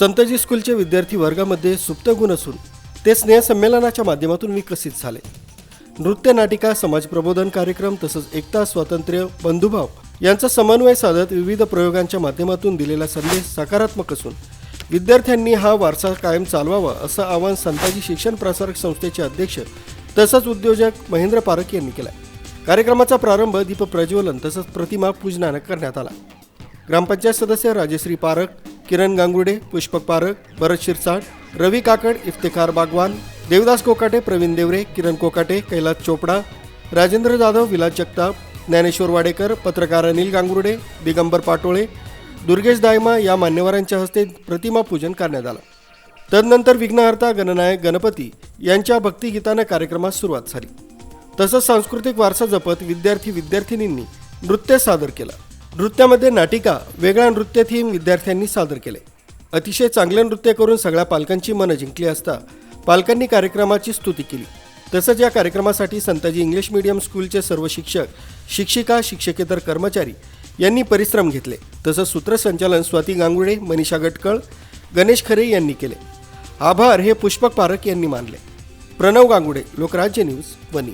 संतजी स्कूलचे विद्यार्थी वर्गामध्ये सुप्त गुण असून ते स्नेहसंमेलनाच्या माध्यमातून विकसित झाले. नृत्य नाटिका समाज प्रबोधन कार्यक्रम तसंच एकता स्वातंत्र्य बंधुभाव यांचा समन्वय साधत विविध प्रयोगांच्या माध्यमातून दिलेला संदेश सकारात्मक असून विद्यार्थ्यांनी हा वारसा कायम चालवावा असं आवाहन संताजी शिक्षण प्रसारक संस्थेचे अध्यक्ष तसंच उद्योजक महेंद्र पारख यांनी केला कार्यक्रमाचा प्रारंभ दीप प्रज्वलन तसंच प्रतिमा पूजनानं करण्यात आला. ग्रामपंचायत सदस्य राजश्री पारख किरण गांगुडे पुष्पक पारख भरत शिरसाट रवी काकड इफ्तेखार बागवान देवदास कोकाटे प्रवीण देवरे किरण कोकाटे कैलास चोपडा राजेंद्र जाधव विलास जगताप ज्ञानेश्वर वाडेकर पत्रकार अनिल गांगुर्डे दिगंबर पाटोळे दुर्गेश दायमा या मान्यवरांच्या हस्ते प्रतिमा पूजन करण्यात आलं. तदनंतर विघ्नहर्ता गणनायक गणपती यांच्या भक्तिगीतानं कार्यक्रमास सुरुवात झाली. तसंच सांस्कृतिक वारसा जपत विद्यार्थी विद्यार्थिनींनी नृत्य सादर केलं. नृत्यामध्ये नाटिका वेगळा नृत्य थीम विद्यार्थ्यांनी सादर केले. अतिशय चांगले नृत्य करून सगळ्या पालकांची मनं जिंकली असता पालकांनी कार्यक्रमाची स्तुती केली. तसंच या कार्यक्रमासाठी संताजी इंग्लिश मीडियम स्कूलचे सर्व शिक्षक शिक्षिका शिक्षकेतर कर्मचारी यांनी परिश्रम घेतले. तसंच सूत्रसंचालन स्वाती गांगुळे मनीषा गटकळ गणेश खरे यांनी केले. आभार हे पुष्पक पारख यांनी मानले. प्रणव गांगुडे लोकराज्य न्यूज वनी